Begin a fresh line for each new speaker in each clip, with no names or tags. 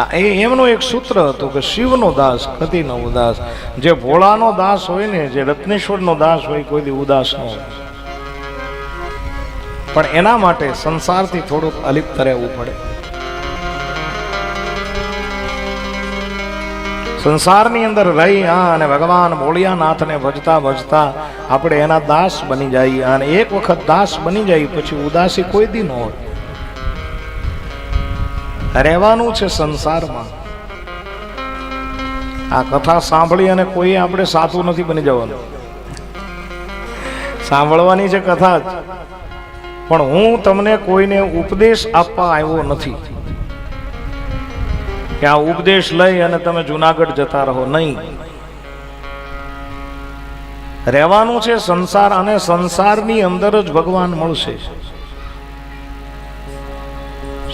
આ એ એમનું એક સૂત્ર હતું કે શિવનો દાસ કદી ન ઉદાસ. જે ભોળાનો દાસ હોય ને, જે રત્નેશ્વરનો દાસ હોય, કોઈ ઉદાસ ન હોય. પણ એના માટે સંસારથી થોડુંક અલિપ્ત રહેવું પડે. સંસારની અંદર રહી, હા, અને ભગવાન ભોળિયાનાથને ભજતા ભજતા આપણે એના દાસ બની જઈએ. અને એક વખત દાસ બની જાય, પછી ઉદાસી કોઈ દી ન હોય. રહેવાનું છે સંસારમાં. આ કથા સાંભળી અને કોઈ આપણે સાચું નથી બની જવાનું. સાંભળવાની છે કથા જ. પણ હું તમને કોઈને ઉપદેશ આપવા આવ્યો નથી. કે આ ઉપદેશ લઈ અને તમે જુનાગઢ જતા રહો નહીં. રહેવાનું છે સંસાર અને સંસારની અંદર જ ભગવાન મળશે.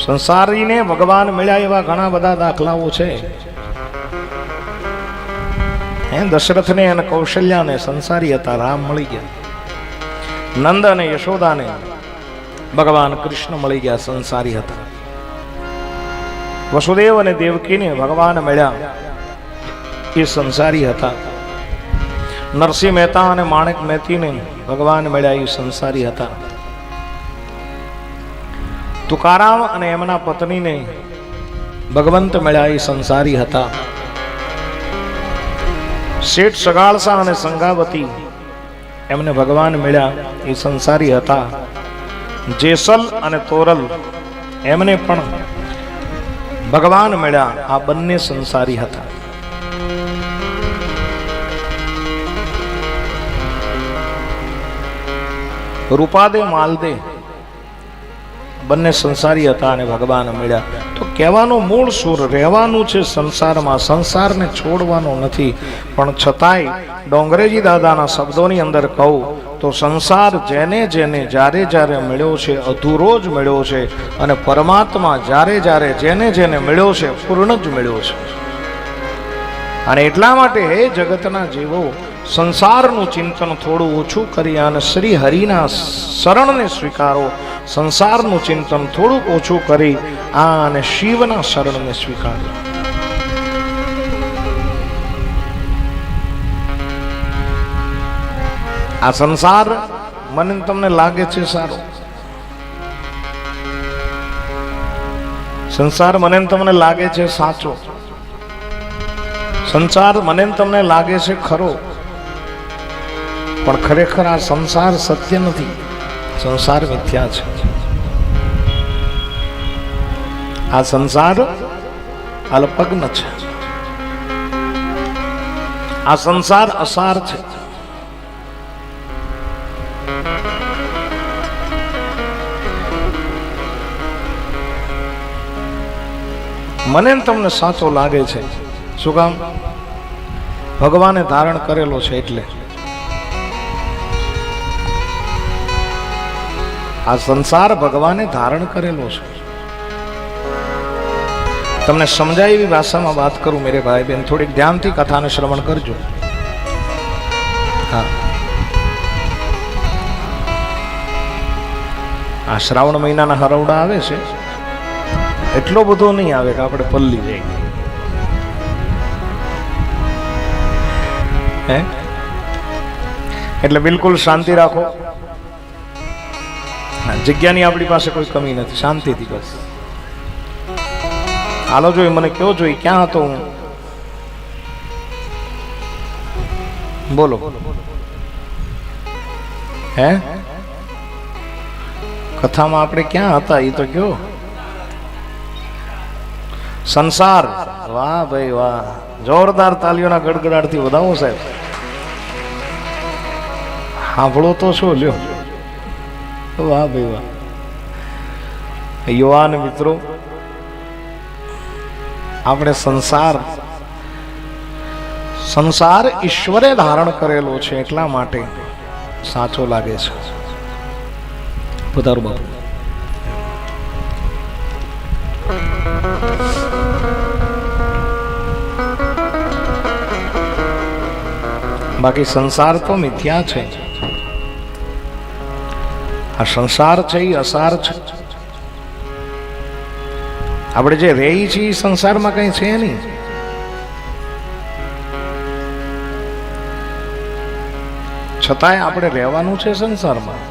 સંસારીને ભગવાન મળ્યા એવા ઘણા બધા દાખલાઓ છે. હે દશરથને અને કૌશલ્યાને સંસારી હતા, રામ મળી ગયા. નંદ અને યશોદાને ભગવાન કૃષ્ણ મળી ગયા, સંસારી હતા. વસુદેવ અને દેવકીને ભગવાન મળ્યા, એ સંસારી હતા. નરસિંહ મહેતા અને માણેક મહેતીને ભગવાન મળ્યા, એ સંસારી હતા. તુકારામ અને એમના પત્નીને ભગવંત મળ્યા એ સંસારી હતા. શેઠ સગાળસા અને સંગાવતી એમને ભગવાન મળ્યા એ સંસારી હતા. જેસલ અને તોરલ એમને પણ ભગવાન મળ્યા આ બંને સંસારી હતા. રૂપાદે માલદે બંને સંસારી હતા અને ભગવાન મળ્યા. તો કહેવાનો મૂળ સુર રહેવાનું છે સંસારમાં. સંસારને છોડવાનો નથી. પણ છતાંય ડોંગરેજી દાદાના શબ્દોની અંદર કહું, તો સંસાર જેને જેને જ્યારે જ્યારે મળ્યો છે, અધૂરો જ મળ્યો છે અને પરમાત્મા જ્યારે જ્યારે જેને જેને મળ્યો છે, પૂર્ણ જ મળ્યો છે. અને એટલા માટે હે જગતના જીવો સંસારનું ચિંતન થોડું ઓછું કરી અને શ્રી હરિના શરણને સ્વીકારો. સંસારનું ચિંતન થોડુંક ઓછું કરી આ અને શિવના શરણને સ્વીકારો. આ સંસાર મને તમને લાગે છે સારો? સંસાર મને તમને લાગે છે સાચો? સંસાર મને તમને લાગે છે ખરો? પણ ખરેખર આ સંસાર સત્ય નથી. સંસાર મિથ્યા છે. આ સંસાર અલ્પગ્ન છે. આ સંસાર અસાર છે. મને તમને સાચો લાગે છે. શું કામ? ભગવાને ધારણ કરેલો છે એટલે. આ સંસાર ભગવાને ધારણ કરેલો છે. તમને સમજાય એવી ભાષામાં વાત કરું મેરે ભાઈ બેન થોડીક ધ્યાનથી કથાને શ્રવણ કરજો. હા. આ શ્રાવણ મહિનાના હરવડા આવે છે. એટલો બધો નહીં આવે કે આપણે પલ્લી જઈએ. એટલે બિલકુલ શાંતિ રાખો. જગ્યાની આપણી પાસે કોઈ કમી નથી. શાંતિથી બસ. હાલો જોઈ, મને કયો જોઈ? ક્યાં હતો હું? બોલો. હે? કથામાં આપણે ક્યાં હતા? એ તો કયો. સંસાર. વાહ ભાઈ, વાહ. જોરદાર તાલીઓના ગડગડાટથી વધાવો સાહેબ. સાંભળો તો શું લ્યો. વાહ ભાઈ વાહ. યુવાન મિત્રો, આપણે સંસાર સંસાર ઈશ્વરે ધારણ કરેલો છે એટલા માટે સાચો લાગે છે. પધારો બાપુ. બાકી સંસાર તો મિથ્યા છે. આ સંસાર છે એ અસાર છે. આપણે જે રહી છીએ એ સંસારમાં કંઈ છે નહીં. છતાંય આપણે રહેવાનું છે સંસારમાં.